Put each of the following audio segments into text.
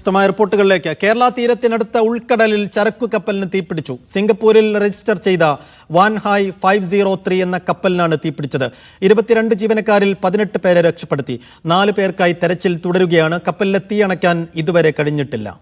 വിശദമായ റിപ്പോർട്ടുകളിലേക്ക്. കേരള തീരത്തിനടുത്ത ഉൾക്കടലിൽ ചരക്കു കപ്പലിന് തീപിടിച്ചു. സിംഗപ്പൂരിൽ രജിസ്റ്റർ ചെയ്ത വാൻഹായ് ഫൈവ് സീറോ ത്രീ എന്ന കപ്പലിനാണ് തീപിടിച്ചത്. ഇരുപത്തിരണ്ട് ജീവനക്കാരിൽ പതിനെട്ട് പേരെ രക്ഷപ്പെടുത്തി. നാല് പേർക്കായി തെരച്ചിൽ തുടരുകയാണ്. കപ്പലിലെ തീ അണയ്ക്കാൻ ഇതുവരെ കഴിഞ്ഞിട്ടില്ല.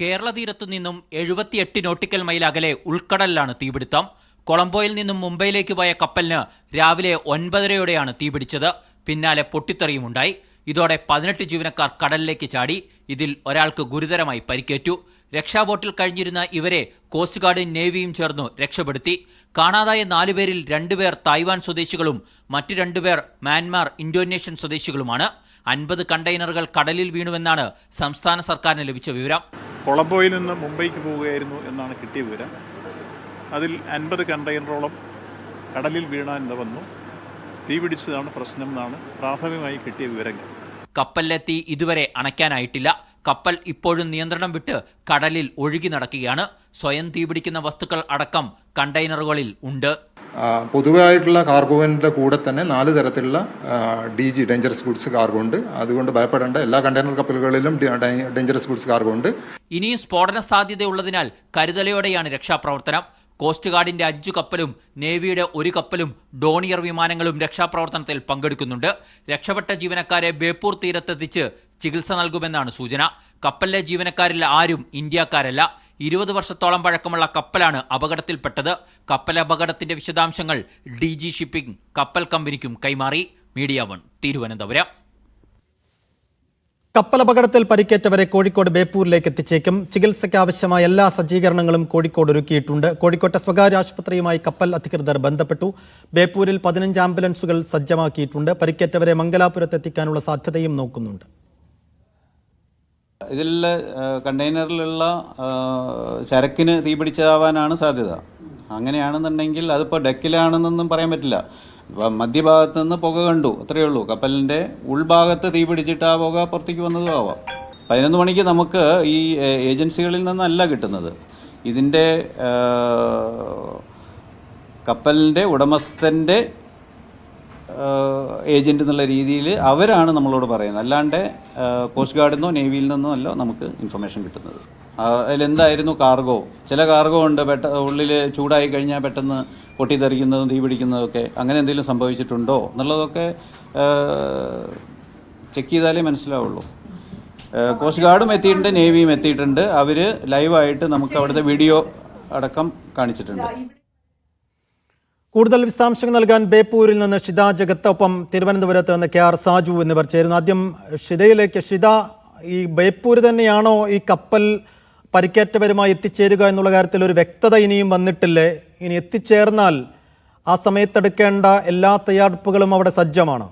കേരള തീരത്തു നിന്നും എഴുപത്തിയെട്ട് നോട്ടിക്കൽ മൈൽ അകലെ ഉൾക്കടലിലാണ് തീപിടുത്തം. കൊളംബോയിൽ നിന്നും മുംബൈയിലേക്ക് പോയ കപ്പലിന് രാവിലെ ഒൻപതരയോടെയാണ് തീപിടിച്ചത്. പിന്നാലെ പൊട്ടിത്തെറിയുമുണ്ടായി. ഇതോടെ പതിനെട്ട് ജീവനക്കാർ കടലിലേക്ക് ചാടി. ഇതിൽ ഒരാൾക്ക് ഗുരുതരമായി പരിക്കേറ്റു. രക്ഷാബോട്ടിൽ കഴിഞ്ഞിരുന്ന ഇവരെ കോസ്റ്റ് ഗാർഡും നേവിയും ചേർന്നു രക്ഷപ്പെടുത്തി. കാണാതായ നാലുപേരിൽ രണ്ടുപേർ തായ്വാൻ സ്വദേശികളും മറ്റു രണ്ടുപേർ മ്യാൻമാർ ഇന്തോനേഷ്യൻ സ്വദേശികളുമാണ്. അൻപത് കണ്ടെയ്നറുകൾ കടലിൽ വീണുവെന്നാണ് സംസ്ഥാന സർക്കാരിന് ലഭിച്ച വിവരം. കൊളംബോയിൽ നിന്ന് മുംബൈക്ക് പോവുകയായിരുന്നു എന്നാണ് കിട്ടിയ വിവരം. അതിൽ അൻപത് കണ്ടെയ്നറോളം കടലിൽ വീണാൻ വന്നു തീപിടിച്ചതാണ് പ്രശ്നം എന്നാണ് പ്രാഥമികമായി കിട്ടിയ വിവരങ്ങൾ. കപ്പലിലെ തീ ഇതുവരെ അണയ്ക്കാനായിട്ടില്ല. കപ്പൽ ഇപ്പോഴും നിയന്ത്രണം വിട്ട് കടലിൽ ഒഴുകി നടക്കുകയാണ്. സ്വയം തീപിടിക്കുന്ന വസ്തുക്കൾ അടക്കം കണ്ടെയ്നറുകളിൽ ഉണ്ട്. പൊതുവായിട്ടുള്ള കാർഗോവിന്റെ കൂടെ തന്നെ നാല് തരത്തിലുള്ള D G dangerous goods cargo ഉണ്ട്. അതുകൊണ്ട് ഭയപ്പെടേണ്ട. എല്ലാ കണ്ടെയ്നർ കപ്പലുകളിലും ഡേഞ്ചറസ് ഗുഡ്സ് കാർഗോ ഉണ്ട്. ഇനിയും സ്ഫോടന സാധ്യതയുള്ളതിനാൽ കരുതലോടെയാണ് രക്ഷാപ്രവർത്തനം. കോസ്റ്റ് ഗാർഡിന്റെ അഞ്ചു കപ്പലും നേവിയുടെ ഒരു കപ്പലും ഡോണിയർ വിമാനങ്ങളും രക്ഷാപ്രവർത്തനത്തിൽ പങ്കെടുക്കുന്നുണ്ട്. രക്ഷപ്പെട്ട ജീവനക്കാരെ ബേപ്പൂർ തീരത്തെത്തിച്ച് ചികിത്സ നൽകുമെന്നാണ് സൂചന. കപ്പലിലെ ജീവനക്കാരിൽ ആരും ഇന്ത്യക്കാരല്ല. ഇരുപത് വർഷത്തോളം പഴക്കമുള്ള കപ്പലാണ് അപകടത്തിൽപ്പെട്ടത്. കപ്പൽ അപകടത്തിന്റെ വിശദാംശങ്ങൾ ഡി ഷിപ്പിംഗ് കപ്പൽ കമ്പനിക്കും കൈമാറി. Media one Thiruvananthapuram. കപ്പലപകടത്തിൽ പരിക്കേറ്റവരെ കോഴിക്കോട് ബേപ്പൂരിലേക്ക് എത്തിച്ചേക്കും. ചികിത്സയ്ക്ക് ആവശ്യമായ എല്ലാ സജ്ജീകരണങ്ങളും കോഴിക്കോട് ഒരുക്കിയിട്ടുണ്ട്. കോഴിക്കോട്ടെ സ്വകാര്യ ആശുപത്രിയുമായി കപ്പൽ അധികൃതർ ബന്ധപ്പെട്ടു. ബേപ്പൂരിൽ പതിനഞ്ച് ആംബുലൻസുകൾ സജ്ജമാക്കിയിട്ടുണ്ട്. പരിക്കേറ്റവരെ മംഗലാപുരത്ത് എത്തിക്കാനുള്ള സാധ്യതയും നോക്കുന്നുണ്ട്. ഇതിൽ കണ്ടെയ്നറിലുള്ള ചരക്കിന് തീപിടിച്ചാവാനാണ് സാധ്യത. അങ്ങനെയാണെന്നുണ്ടെങ്കിൽ അതിപ്പോൾ ഡെക്കിലാണെന്നൊന്നും പറയാൻ പറ്റില്ല. മധ്യഭാഗത്ത് നിന്ന് പുക കണ്ടു അത്രയേ ഉള്ളൂ. കപ്പലിന്റെ ഉൾഭാഗത്ത് തീ പിടിച്ചിട്ട് ആ പുക പുറത്തേക്ക് വന്നതും ആവാം. പതിനൊന്ന് മണിക്ക് നമുക്ക് ഈ ഏജൻസികളിൽ നിന്നല്ല കിട്ടുന്നത്. ഇതിന്റെ കപ്പലിന്റെ ഉടമസ്ഥന്റെ ഏജന്റ് എന്നുള്ള രീതിയിൽ അവരാണ് നമ്മളോട് പറയുന്നത്. അല്ലാണ്ട് കോസ്റ്റ് ഗാർഡിൽ നിന്നോ നേവിയിൽ നിന്നോ അല്ല നമുക്ക് ഇൻഫർമേഷൻ കിട്ടുന്നത്. അതിലെന്തായിരുന്നു കാർഗോ ചില കാർഗോ ഉണ്ട്. പെട്ട ഉള്ളിൽ ചൂടായി കഴിഞ്ഞാൽ പെട്ടെന്ന് പൊട്ടിത്തെറിക്കുന്നതും തീ പിടിക്കുന്നതൊക്കെ അങ്ങനെ എന്തെങ്കിലും സംഭവിച്ചിട്ടുണ്ടോ എന്നുള്ളതൊക്കെ ചെക്ക് ചെയ്താലേ മനസ്സിലാവുള്ളൂ. കോസ്റ്റ് ഗാർഡും എത്തിയിട്ടുണ്ട് നേവിയും എത്തിയിട്ടുണ്ട്. അവർ ലൈവായിട്ട് നമുക്ക് അവിടുത്തെ വീഡിയോ അടക്കം കാണിച്ചിട്ടുണ്ട്. കൂടുതൽ വിശദാംശങ്ങൾ നൽകാൻ ബേപ്പൂരിൽ നിന്ന് ഷിത ജഗത്തൊപ്പം തിരുവനന്തപുരത്ത് നിന്ന് കെ ആർ സാജു എന്നിവർ ചേരുന്നു. ആദ്യം ഷിതയിലേക്ക് ഷിത ഈ ബേപ്പൂർ തന്നെയാണോ ഈ കപ്പൽ പരിക്കേറ്റവരുമായി എത്തിച്ചേരുക എന്നുള്ള കാര്യത്തിൽ ഒരു വ്യക്തത ഇനിയും വന്നിട്ടില്ലേ? ഇനി എത്തിച്ചേർന്നാൽ ആ സമയത്തെടുക്കേണ്ട എല്ലാ തയ്യാറെടുപ്പുകളും അവിടെ സജ്ജമാണ്.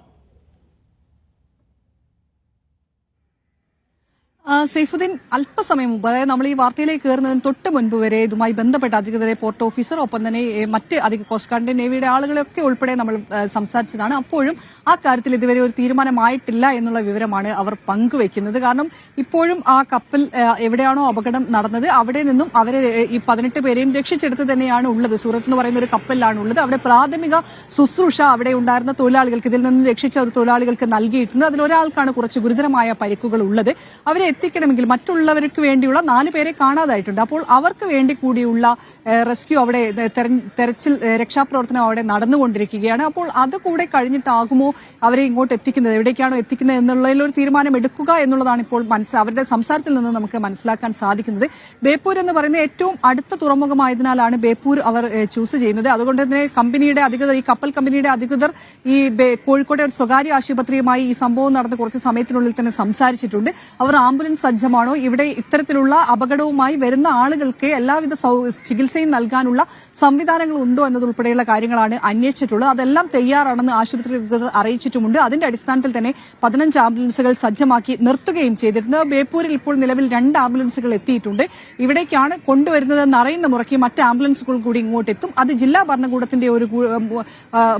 സൈഫുദ്ദീൻ അല്പസമയം മുമ്പ് അതായത് നമ്മൾ ഈ വാർത്തയിലേക്ക് കയറുന്നതിന് തൊട്ട് മുൻപ് വരെ ഇതുമായി ബന്ധപ്പെട്ട അധികൃതരെ പോർട്ട് ഓഫീസർ ഒപ്പം തന്നെ മറ്റ് അധിക കോസ്റ്റ് ഗാർഡിന്റെ നേവിയുടെ ആളുകളൊക്കെ ഉൾപ്പെടെ നമ്മൾ സംസാരിച്ചതാണ്. അപ്പോഴും ആ കാര്യത്തിൽ ഇതുവരെ ഒരു തീരുമാനമായിട്ടില്ല എന്നുള്ള വിവരമാണ് അവർ പങ്കുവയ്ക്കുന്നത് കാരണം ഇപ്പോഴും ആ കപ്പൽ എവിടെയാണോ അപകടം നടന്നത് അവിടെ നിന്നും അവരെ ഈ പതിനെട്ട് പേരെയും രക്ഷിച്ചെടുത്ത് തന്നെയാണ് ഉള്ളത്. സൂറത്ത് എന്ന് പറയുന്ന ഒരു കപ്പലിലാണ് ഉള്ളത്. അവിടെ പ്രാഥമിക ശുശ്രൂഷ അവിടെ ഉണ്ടായിരുന്ന തൊഴിലാളികൾക്ക് ഇതിൽ നിന്ന് രക്ഷിച്ച ഒരു തൊഴിലാളികൾക്ക് നൽകിയിട്ടുണ്ട്. അതിലൊരാൾക്കാണ് കുറച്ച് ഗുരുതരമായ പരിക്കുകൾ ഉള്ളത്. അവരെ എത്തിക്കണമെങ്കിൽ മറ്റുള്ളവർക്ക് വേണ്ടിയുള്ള നാല് പേരെ കാണാതായിട്ടുണ്ട്. അപ്പോൾ അവർക്ക് വേണ്ടി കൂടിയുള്ള റെസ്ക്യൂ അവിടെ തെരച്ചിൽ രക്ഷാപ്രവർത്തനം അവിടെ നടന്നുകൊണ്ടിരിക്കുകയാണ്. അപ്പോൾ അത് കൂടെ കഴിഞ്ഞിട്ടാകുമോ അവരെ ഇങ്ങോട്ട് എത്തിക്കുന്നത്? എവിടേക്കാണോ എത്തിക്കുന്നത് എന്നുള്ളതിൽ ഒരു തീരുമാനം എടുക്കുക എന്നുള്ളതാണ് ഇപ്പോൾ മനസ്സ് അവരുടെ സംസാരത്തിൽ നിന്ന് നമുക്ക് മനസ്സിലാക്കാൻ സാധിക്കുന്നത്. ബേപ്പൂർ എന്ന് പറയുന്ന ഏറ്റവും അടുത്ത തുറമുഖമായതിനാലാണ് ബേപ്പൂർ അവർ ചൂസ് ചെയ്യുന്നത്. അതുകൊണ്ട് തന്നെ കമ്പനിയുടെ അധികൃതർ ഈ കപ്പൽ കമ്പനിയുടെ അധികൃതർ ഈ കോഴിക്കോട്ടെ ഒരു സ്വകാര്യ ആശുപത്രിയുമായി ഈ സംഭവം നടന്ന് കുറച്ച് സമയത്തിനുള്ളിൽ തന്നെ സംസാരിച്ചിട്ടുണ്ട്. അവർ ആംബുലൻസ് സജ്ജമാണോ? ഇവിടെ ഇത്തരത്തിലുള്ള അപകടവുമായി വരുന്ന ആളുകൾക്ക് എല്ലാവിധ ചികിത്സയും നൽകാനുള്ള സംവിധാനങ്ങൾ ഉണ്ടോ എന്നതുൾപ്പെടെയുള്ള കാര്യങ്ങളാണ് അന്വേഷിച്ചിട്ടുള്ളത്. അതെല്ലാം തയ്യാറാണെന്ന് ആശുപത്രി അധികൃതർ അറിയിച്ചിട്ടുമുണ്ട്. അതിന്റെ അടിസ്ഥാനത്തിൽ തന്നെ പതിനഞ്ച് ആംബുലൻസുകൾ സജ്ജമാക്കി നിർത്തുകയും ചെയ്തിട്ടുണ്ട്. ബേപ്പൂരിൽ ഇപ്പോൾ നിലവിൽ രണ്ട് ആംബുലൻസുകൾ എത്തിയിട്ടുണ്ട്. ഇവിടേക്കാണ് കൊണ്ടുവരുന്നതെന്ന് അറിയുന്ന മുറയ്ക്ക് മറ്റ് ആംബുലൻസുകൾ കൂടി ഇങ്ങോട്ട് എത്തും അത് ജില്ലാ ഭരണകൂടത്തിന്റെ ഒരു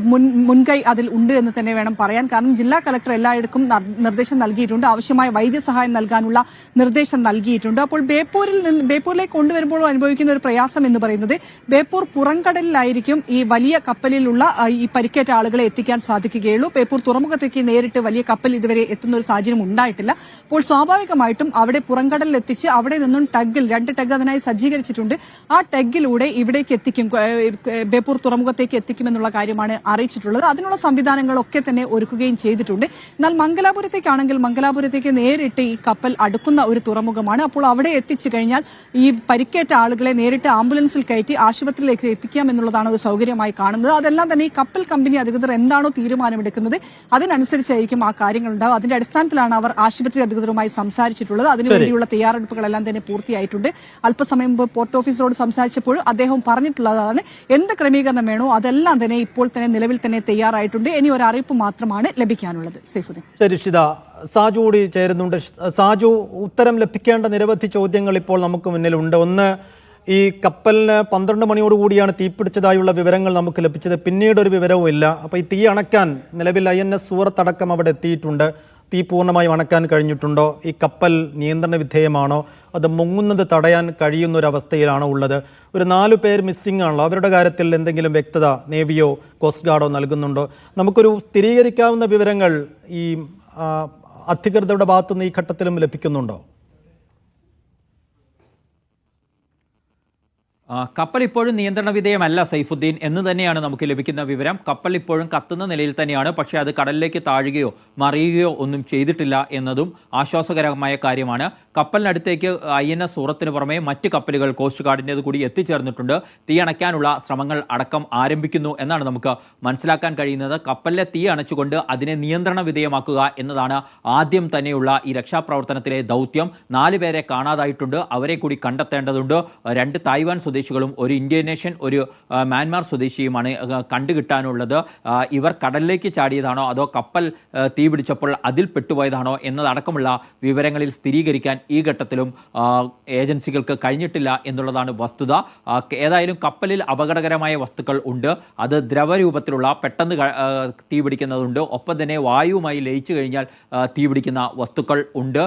മുൻ- മുൻകൈ അതിൽ ഉണ്ട് എന്ന് തന്നെ വേണം പറയാൻ. കാരണം ജില്ലാ കളക്ടർ എല്ലായിടത്തും നിർദ്ദേശം നൽകിയിട്ടുണ്ട്. ആവശ്യമായ വൈദ്യസഹായം നൽകാനുള്ള തരത്തിലുള്ള നിർദ്ദേശം നൽകിയിട്ടുണ്ട്. അപ്പോൾ ബേപ്പൂരിൽ നിന്ന് ബേപ്പൂരിലേക്ക് കൊണ്ടുവരുമ്പോൾ അനുഭവിക്കുന്ന ഒരു പ്രയാസം എന്ന് പറയുന്നത് ബേപ്പൂർ പുറംകടലിലായിരിക്കും ഈ വലിയ കപ്പലിലുള്ള ഈ പരിക്കേറ്റ ആളുകളെ എത്തിക്കാൻ സാധിക്കുകയുള്ളൂ. ബേപ്പൂർ തുറമുഖത്തേക്ക് നേരിട്ട് വലിയ കപ്പൽ ഇതുവരെ എത്തുന്ന ഒരു സാഹചര്യം ഉണ്ടായിട്ടില്ല. അപ്പോൾ സ്വാഭാവികമായിട്ടും അവിടെ പുറംകടലിൽ എത്തിച്ച് അവിടെ നിന്നും ടഗിൽ രണ്ട് ടഗ് അതിനായി സജ്ജീകരിച്ചിട്ടുണ്ട്. ആ ടഗിലൂടെ ഇവിടേക്ക് എത്തിക്കും ബേപ്പൂർ തുറമുഖത്തേക്ക് എത്തിക്കുമെന്നുള്ള കാര്യമാണ് അറിയിച്ചിട്ടുള്ളത്. അതിനുള്ള സംവിധാനങ്ങളൊക്കെ തന്നെ ഒരുക്കുകയും ചെയ്തിട്ടുണ്ട്. എന്നാൽ മംഗലാപുരത്തേക്കാണെങ്കിൽ മംഗലാപുരത്തേക്ക് നേരിട്ട് ഈ കപ്പൽ അടുക്കുന്ന ഒരു തുറമുഖമാണ്. അപ്പോൾ അവിടെ എത്തിച്ചു കഴിഞ്ഞാൽ ഈ പരിക്കേറ്റ ആളുകളെ നേരിട്ട് ആംബുലൻസിൽ കയറ്റി ആശുപത്രിയിലേക്ക് എത്തിക്കാം എന്നുള്ളതാണ് ഒരു സൗകര്യമായി കാണുന്നത്. അതെല്ലാം തന്നെ ഈ കപ്പൽ കമ്പനി അധികൃതർ എന്താണോ തീരുമാനമെടുക്കുന്നത് അതിനനുസരിച്ചായിരിക്കും ആ കാര്യങ്ങൾ ഉണ്ടാവും അതിന്റെ അടിസ്ഥാനത്തിലാണ് അവർ ആശുപത്രി അധികൃതരുമായി സംസാരിച്ചിട്ടുള്ളത്. അതിനുവേണ്ടിയുള്ള തയ്യാറെടുപ്പുകളെല്ലാം തന്നെ പൂർത്തിയായിട്ടുണ്ട്. അല്പസമയം മുമ്പ് പോർട്ട് ഓഫീസറോട് സംസാരിച്ചപ്പോൾ അദ്ദേഹം പറഞ്ഞിട്ടുള്ളതാണ് എന്ത് ക്രമീകരണം വേണോ അതെല്ലാം തന്നെ ഇപ്പോൾ തന്നെ നിലവിൽ തന്നെ തയ്യാറായിട്ടുണ്ട്. ഇനി ഒരു അറിയിപ്പ് മാത്രമാണ് ലഭിക്കാനുള്ളത്. സൈഫുദ്ദീൻ. ശരി സാജു കൂടി ചേരുന്നുണ്ട്. സാജു ഉത്തരം ലഭിക്കേണ്ട നിരവധി ചോദ്യങ്ങൾ ഇപ്പോൾ നമുക്ക് മുന്നിലുണ്ട്. ഒന്ന് ഈ കപ്പലിന് പന്ത്രണ്ട് മണിയോടുകൂടിയാണ് തീപിടിച്ചതായുള്ള വിവരങ്ങൾ നമുക്ക് ലഭിച്ചത്. പിന്നീട് ഒരു വിവരവും ഇല്ല. അപ്പോൾ ഈ തീ അണക്കാൻ നിലവിൽ ഐ എൻ എസ് സൂറത്തടക്കം അവിടെ എത്തിയിട്ടുണ്ട്. തീ പൂർണമായും അണക്കാൻ കഴിഞ്ഞിട്ടുണ്ടോ? ഈ കപ്പൽ നിയന്ത്രണ വിധേയമാണോ? അത് മുങ്ങുന്നത് തടയാൻ കഴിയുന്ന ഒരു അവസ്ഥയിലാണോ ഉള്ളത്? ഒരു നാലു പേർ മിസ്സിംഗ് ആണല്ലോ. അവരുടെ കാര്യത്തിൽ എന്തെങ്കിലും വ്യക്തത നേവിയോ കോസ്റ്റ് ഗാർഡോ നൽകുന്നുണ്ടോ? നമുക്കൊരു സ്ഥിരീകരിക്കാവുന്ന വിവരങ്ങൾ ഈ അധികൃതരുടെ ഭാഗത്തുനിന്ന് ഈ ഘട്ടത്തിലും ലഭിക്കുന്നുണ്ടോ? കപ്പൽ ഇപ്പോഴും നിയന്ത്രണ വിധേയമല്ല സൈഫുദ്ദീൻ. എന്ന് തന്നെയാണ് നമുക്ക് ലഭിക്കുന്ന വിവരം. കപ്പൽ ഇപ്പോഴും കത്തുന്ന നിലയിൽ തന്നെയാണ്. പക്ഷേ അത് കടലിലേക്ക് താഴുകയോ മറിയുകയോ ഒന്നും ചെയ്തിട്ടില്ല എന്നതും ആശ്വാസകരമായ കാര്യമാണ്. കപ്പലിനടുത്തേക്ക് ഐ എൻ എസ് സൂറത്തിന് പുറമെ മറ്റ് കപ്പലുകൾ കോസ്റ്റ് ഗാർഡിന്റെത് കൂടി എത്തിച്ചേർന്നിട്ടുണ്ട്. തീ അണയ്ക്കാനുള്ള ശ്രമങ്ങൾ അടക്കം ആരംഭിക്കുന്നു എന്നാണ് നമുക്ക് മനസ്സിലാക്കാൻ കഴിയുന്നത്. കപ്പലിലെ തീ അണച്ചുകൊണ്ട് അതിനെ നിയന്ത്രണ വിധേയമാക്കുക എന്നതാണ് ആദ്യം തന്നെയുള്ള ഈ രക്ഷാപ്രവർത്തനത്തിലെ ദൗത്യം. നാല് പേരെ കാണാതായിട്ടുണ്ട്. അവരെ കൂടി കണ്ടെത്തേണ്ടതുണ്ട്. രണ്ട് തായ്വാൻ സ്വദേശികളും ഒരു ഇന്ത്യൻ നേഷൻ ഒരു മ്യാൻമാർ സ്വദേശിയുമാണ് കണ്ടുകിട്ടാനുള്ളത്. ഇവർ കടലിലേക്ക് ചാടിയതാണോ അതോ കപ്പൽ തീപിടിച്ചപ്പോൾ അതിൽ പെട്ടുപോയതാണോ എന്നതടക്കമുള്ള വിവരങ്ങളിൽ സ്ഥിരീകരിക്കാൻ ഈ ഘട്ടത്തിലും ഏജൻസികൾക്ക് കഴിഞ്ഞിട്ടില്ല എന്നുള്ളതാണ് വസ്തുത. ഏതായാലും കപ്പലിൽ അപകടകരമായ വസ്തുക്കൾ ഉണ്ട്. അത് ദ്രവരൂപത്തിലുള്ള പെട്ടെന്ന് തീപിടിക്കുന്നതുണ്ട് ഒപ്പം തന്നെ വായുവുമായി ലയിച്ചു കഴിഞ്ഞാൽ തീപിടിക്കുന്ന വസ്തുക്കൾ ഉണ്ട്.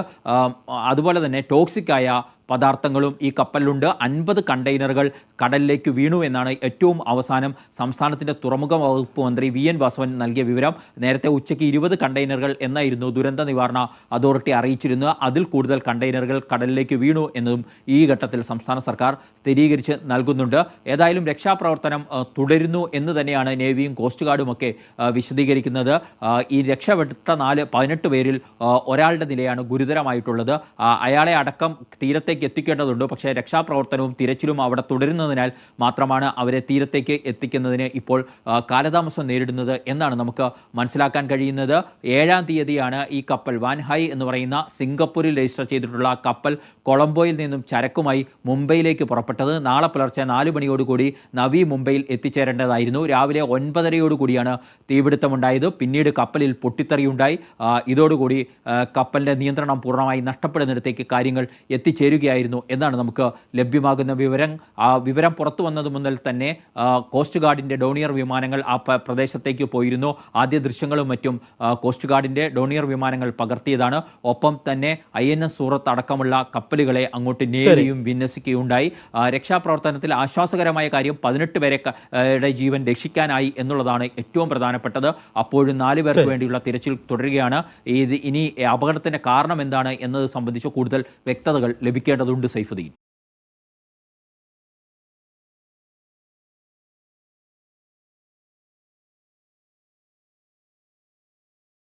അതുപോലെ തന്നെ ടോക്സിക്കായ പദാർത്ഥങ്ങളും ഈ കപ്പലിലുണ്ട്. അൻപത് കണ്ടെയ്നറുകൾ കടലിലേക്ക് വീണു എന്നാണ് ഏറ്റവും അവസാനം സംസ്ഥാനത്തിന്റെ തുറമുഖ വകുപ്പ് മന്ത്രി വി എൻ വാസവൻ നൽകിയ വിവരം. നേരത്തെ ഉച്ചയ്ക്ക് ഇരുപത് കണ്ടെയ്നറുകൾ എന്നായിരുന്നു ദുരന്ത നിവാരണ അതോറിറ്റി അറിയിച്ചിരുന്നത്. അതിൽ കൂടുതൽ കണ്ടെയ്നറുകൾ കടലിലേക്ക് വീണു എന്നതും ഈ ഘട്ടത്തിൽ സംസ്ഥാന സർക്കാർ സ്ഥിരീകരിച്ച് നൽകുന്നുണ്ട്. ഏതായാലും രക്ഷാപ്രവർത്തനം തുടരുന്നു എന്ന് തന്നെയാണ് നേവിയും കോസ്റ്റ് ഗാർഡും ഒക്കെ വിശദീകരിക്കുന്നത്. ഈ രക്ഷപ്പെട്ട നാല് പതിനെട്ട് പേരിൽ ഒരാളുടെ നിലയാണ് ഗുരുതരമായിട്ടുള്ളത്. അയാളെ അടക്കം തീരത്തേക്ക് എത്തിക്കേണ്ടതുണ്ട്. പക്ഷേ രക്ഷാപ്രവർത്തനവും തിരച്ചിലും അവിടെ തുടരുന്നതിനാൽ മാത്രമാണ് അവരെ തീരത്തേക്ക് എത്തിക്കുന്നതിന് ഇപ്പോൾ കാലതാമസം നേരിടുന്നത് എന്നാണ് നമുക്ക് മനസ്സിലാക്കാൻ കഴിയുന്നത്. ഏഴാം തീയതിയാണ് ഈ കപ്പൽ വാൻഹായ് എന്ന് പറയുന്ന സിംഗപ്പൂരിൽ രജിസ്റ്റർ ചെയ്തിട്ടുള്ള കപ്പൽ കൊളംബോയിൽ നിന്നും ചരക്കുമായി മുംബൈയിലേക്ക് പുറപ്പെട്ടത്. നാളെ പുലർച്ചെ നാല് മണിയോടുകൂടി നവി മുംബൈയിൽ എത്തിച്ചേരേണ്ടതായിരുന്നു. രാവിലെ ഒൻപതരയോടുകൂടിയാണ് തീപിടുത്തമുണ്ടായത്. പിന്നീട് കപ്പലിൽ പൊട്ടിത്തെറിയുണ്ടായി. ഇതോടുകൂടി കപ്പലിന്റെ നിയന്ത്രണം പൂർണമായി നഷ്ടപ്പെടുന്നിടത്തേക്ക് കാര്യങ്ങൾ എത്തിച്ചേരുകയായിരുന്നു എന്നാണ് നമുക്ക് ലഭ്യമാകുന്ന വിവരം. ആ വിവരം പുറത്തു വന്നത് മുതൽ തന്നെ കോസ്റ്റ് ഗാർഡിന്റെ ഡോണിയർ വിമാനങ്ങൾ ആ പ്രദേശത്തേക്ക് പോയിരുന്നു. ആദ്യ ദൃശ്യങ്ങളും മറ്റും കോസ്റ്റ് ഗാർഡിന്റെ ഡോണിയർ വിമാനങ്ങൾ പകർത്തിയതാണ്. ഒപ്പം തന്നെ ഐ എൻ എസ് സൂറത്ത് അടക്കമുള്ള കപ്പലുകളെ അങ്ങോട്ട് നേരിയും വിന്യസിക്കുകയുണ്ടായി. രക്ഷാപ്രവർത്തനത്തിൽ ആശ്വാസകരമായ കാര്യം പതിനെട്ട് പേരെ ജീവൻ രക്ഷിക്കാനായി എന്നുള്ളതാണ് ഏറ്റവും പ്രധാനപ്പെട്ടത്. അപ്പോഴും നാല് പേർക്ക് വേണ്ടിയുള്ള തിരച്ചിൽ തുടരുകയാണ്. ഇത് ഇനി അപകടത്തിന്റെ കാരണം എന്താണ് എന്നത് സംബന്ധിച്ച് കൂടുതൽ വ്യക്തതകൾ ലഭിക്കേണ്ടതുണ്ട് സൈഫുദ്ദീൻ.